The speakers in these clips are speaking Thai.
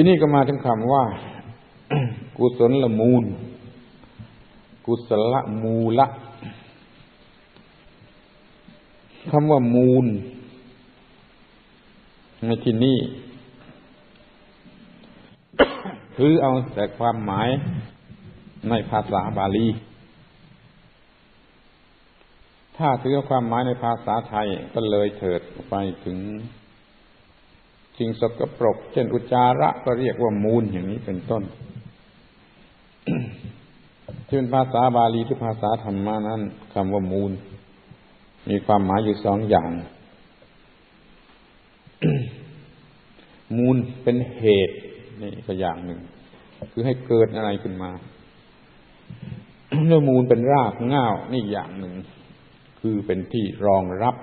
ที่นี่ก็มาถึงคำว่า กุศลละมูล กุศลมูละคำว่ามูลในที่นี้คือเอาแต่ความหมายในภาษาบาลี ถ้าถือความหมายในภาษาไทยก็เลยเถิดไปถึง สิ่งสกปรก เช่นอุจจาระก็เรียกว่ามูลอย่างนี้เป็นต้นที่เป็นภาษาบาลีหรือภาษาธรรมานั้นคำว่ามูล มีความหมายอยู่สองอย่าง มูลเป็นเหตุนี่ก็อย่างหนึ่ง คือให้เกิดอะไรขึ้นมาเนื้อมูลเป็นรากง่าวนี่อย่างหนึ่ง คือเป็นที่รองรับ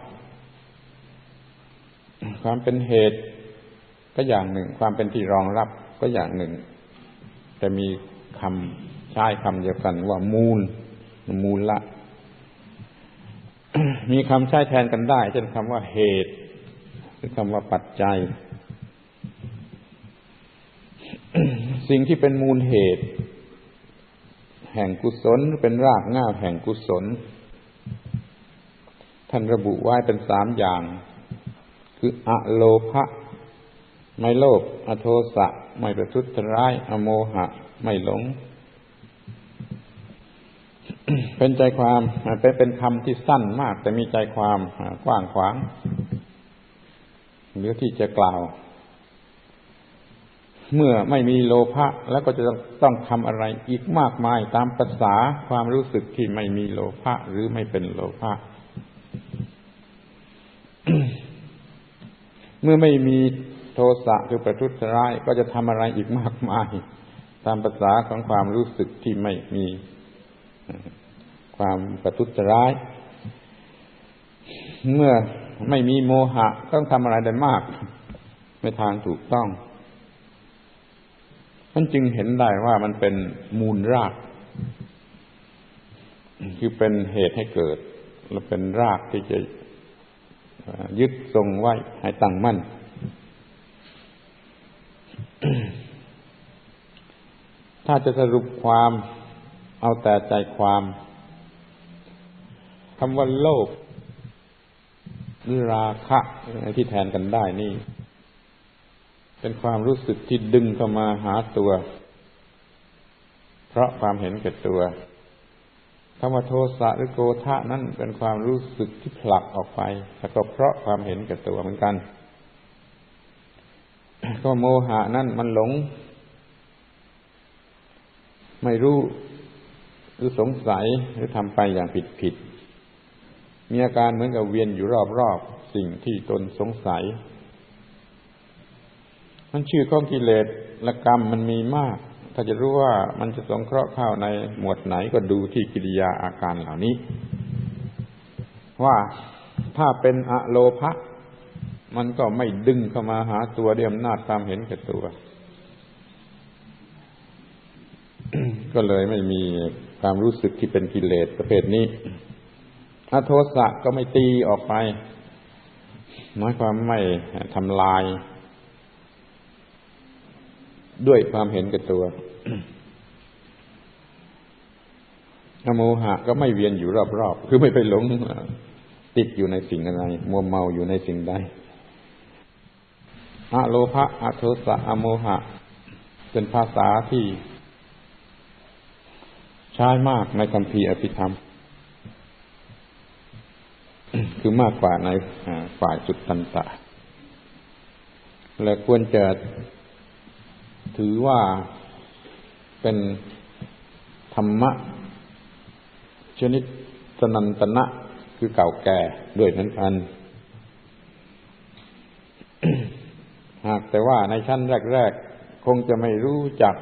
ความเป็นเหตุ ก็อย่างหนึ่ง ความเป็นที่รองรับก็อย่างหนึ่ง แต่มีคำใช้คำเดียวกันว่ามูล มูลละ มีคำใช้แทนกันได้ เช่นคำว่าเหตุ หรือคำว่าปัจจัย สิ่งที่เป็นมูลเหตุ แห่งกุศลเป็นรากง่าแห่งกุศล ท่านระบุไว้เป็นสามอย่าง คืออะโลภะ ไม่โลภอโทสะ ไม่ประทุษร้าย อโมหะ ไม่หลง เป็นใจความเป็นเป็นคำที่สั้นมาก แต่มีใจความกว้างขวางหรือที่จะกล่าว เมื่อไม่มีโลภะแล้วก็จะต้องทำอะไรอีกมากมายตามภาษาความรู้สึกที่ไม่มีโลภะหรือไม่เป็นโลภะเมื่อไม่มี โทสะคือประทุษร้ายก็จะทำอะไรอีกมากมาย ตามภาษาของความรู้สึกที่ไม่มีความประทุษร้าย เมื่อไม่มีโมหะต้องทำอะไรได้มากในทางถูกต้องมันจึงเห็นได้ว่ามันเป็นมูลราก คือเป็นเหตุให้เกิด และเป็นรากที่จะยึดทรงไว้ให้ตั้งมั่น ถ้าจะสรุปความเอาแต่ใจความคำว่าโลภหรือราคะที่แทนกันได้นี่ เป็นความรู้สึกที่ดึงเข้ามาหาตัว เพราะความเห็นแก่ตัวคำว่าโทสะหรือโกธะนั่นเป็นความรู้สึกที่ผลักออกไปแล้วก็เพราะความเห็นแก่ตัวเหมือนกัน ก็โมหะนั่นมันหลง ไม่รู้หรือสงสัยหรือทำไปอย่างผิดผิด มีอาการเหมือนกับเวียนอยู่รอบๆสิ่งที่ตนสงสัย มันชื่อข้องกิเลสละกรรมมันมีมาก ถ้าจะรู้ว่ามันจะสงเคราะห์เข้าในหมวดไหนก็ดูที่กิริยาอาการเหล่านี้ ว่าถ้าเป็นอะโลภะมันก็ไม่ดึงเข้ามาหาตัวเด้วยอำนาจความเห็นแก่ตัว ก็เลยไม่มีความรู้สึกที่เป็นกิเลสประเภทนี้อโทสะก็ไม่ตีออกไปหมายความไม่ทำลาย ด้วยความเห็นแก่ตัวอโมหะก็ไม่เวียนอยู่รอบๆ คือไม่ไปหลงติดอยู่ในสิ่งอะไร มัวเมาอยู่ในสิ่งใดอะโลภะอะโทสะอะโมหะ เป็นภาษาที่ ใช้มากในคำพีอภิธรรม คือมากกว่าในฝ่ายสุดตันตะ และควรจะถือว่าเป็นธรรมะ ชนิดสนันตนะคือเก่าแก่ด้วยนั้นกัน หากแต่ว่าในชั้นแรก ๆ คงจะไม่รู้จัก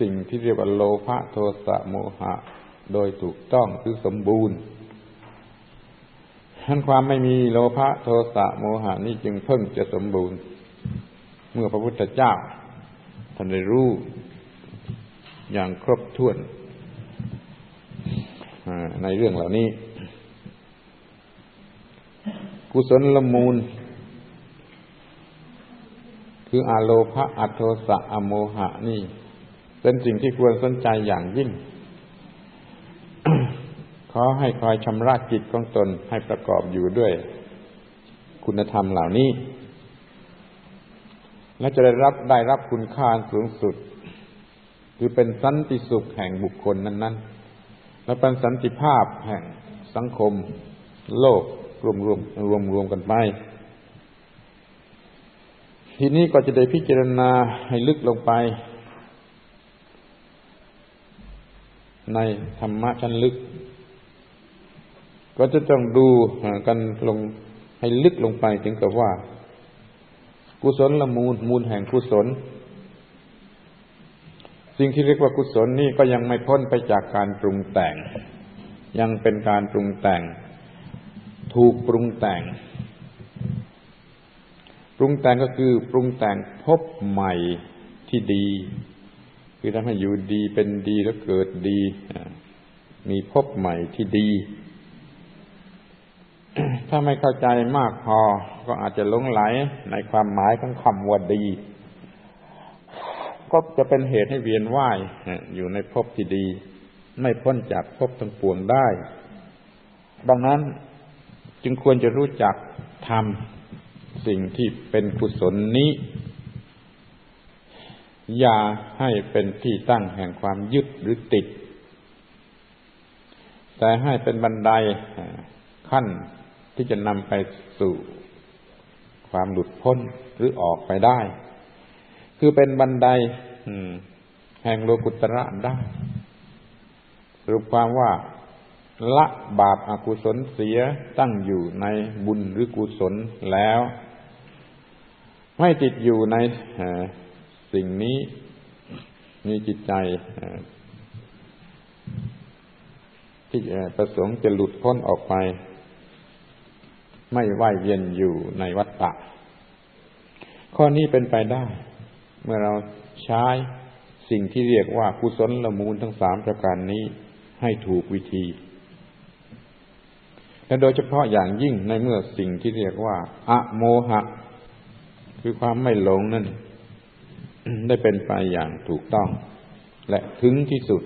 สิ่งที่เรียกว่าโลภะโทสะโมหะ โดยถูกต้องคือสมบูรณ์ท่านความไม่มีโลภะโทสะโมหะนี่จึงเพิ่งจะสมบูรณ์ เมื่อพระพุทธเจ้าท่านได้รู้อย่างครบถ้วนในเรื่องเหล่านี้ กุศลละมูล คืออโลภะอโทสะอโมหะนี่ เป็นสิ่งที่ควรสนใจอย่างยิ่ง ขอให้คอยชำระจิตของตนให้ประกอบอยู่ด้วย คุณธรรมเหล่านี้ และจะได้รับได้รับคุณค่าสูงสุด คือเป็นสันติสุขแห่งบุคคลนั้น ๆ และเป็นสันติภาพแห่งสังคม โลกรวมรวมรวมรวมกันไปทีนี้ก็จะได้พิจารณาให้ลึกลงไป ในธรรมะชั้นลึก ก็จะต้องดูกันลงให้ลึกลงไปถึงกับว่า กุศลละมูลมูลแห่งกุศล สิ่งที่เรียกว่ากุศลนี่ก็ยังไม่พ้นไปจากการปรุงแต่ง ยังเป็นการปรุงแต่ง ถูกปรุงแต่ง ปรุงแต่งก็คือปรุงแต่งพบใหม่ที่ดี คือทำให้อยู่ดีเป็นดีแล้วเกิดดี มีพบใหม่ที่ดี ถ้าไม่เข้าใจมากพอ ก็อาจจะหลงไหลในความหมายของคำว่าดี ก็จะเป็นเหตุให้เวียนว่ายอยู่ในภพที่ดี ไม่พ้นจากภพทั้งปวงได้ ดังนั้นจึงควรจะรู้จักทำสิ่งที่เป็นกุศลนี้ อย่าให้เป็นที่ตั้งแห่งความยึดหรือติด แต่ให้เป็นบันไดขั้นที่จะนำไปสู่ความหลุดพ้นหรือออกไปได้ คือเป็นบันไดแห่งโลกุตระได้สรูปความว่าละบาปอากุศลเสียตั้งอยู่ในบุญหรือกุศลแล้ว ไม่ติดอยู่ใน สิ่งนี้มีจิตใจที่ประสงค์จะหลุดพ้นออกไป ไม่ว่ายเวียนอยู่ในวัฏฏะข้อนี้เป็นไปได้ เมื่อเราใช้สิ่งที่เรียกว่ากุศลละมูลทั้งสามประการนี้ให้ถูกวิธี และโดยเฉพาะอย่างยิ่งในเมื่อสิ่งที่เรียกว่าอะโมหะ คือความไม่หลงนั่น ได้เป็นไปอย่างถูกต้อง และถึงที่สุด